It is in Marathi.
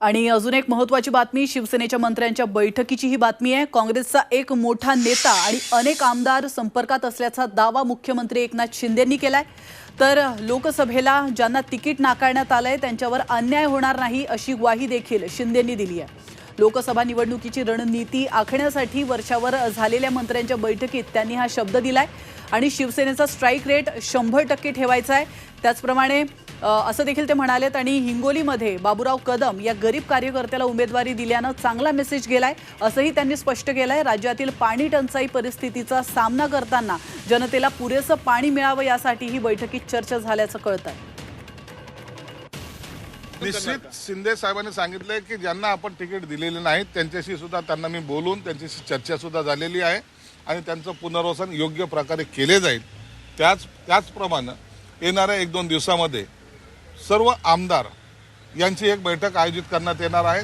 आणि अजून एक महत्वाची बातमी शिवसेनेच्या मंत्र्यांच्या बैठकीची ही बातमी आहे. काँग्रेसचा एक मोठा नेता आणि अनेक आमदार संपर्कात असल्याचा दावा मुख्यमंत्री एकनाथ शिंदेंनी केलाय. तर लोकसभेला ज्यांना तिकीट नाकारण्यात आलंय त्यांच्यावर अन्याय होणार नाही अशी ग्वाही देखील शिंदेंनी दिली आहे. लोकसभा निवडणुकीची रणनीती आखण्यासाठी वर्षावर झालेल्या मंत्र्यांच्या बैठकीत त्यांनी हा शब्द दिलाय. आणि शिवसेनेचा स्ट्राईक रेट शंभर टक्के ठेवायचा आहे. त्याचप्रमाणे असं देखील ते म्हणालेत आणि हिंगोलीमध्ये बाबूराव कदम या गरीब कार्यकर्त्याला उमेदवारी दिल्यानं चांगला मेसेज गेलाय असंही त्यांनी स्पष्ट केलंय. राज्यातील पाणी टंचाई परिस्थितीचा सामना करताना जनतेला पुरेसं पाणी मिळावं यासाठी ही बैठकीत चर्चा झाल्याचं कळतंय. निश्चित शिंदे साहेबांनी सांगितलंय की ज्यांना आपण तिकीट दिलेले नाहीत त्यांच्याशी सुद्धा त्यांना मी बोलून त्यांच्याशी चर्चा सुद्धा झालेली आहे आणि त्यांचं पुनर्वसन योग्य प्रकारे केले जाईल. त्याच त्याचप्रमाणे येणाऱ्या एक दोन दिवसामध्ये सर्व आमदार यांची एक बैठक आयोजित करण्यात येणार आहे.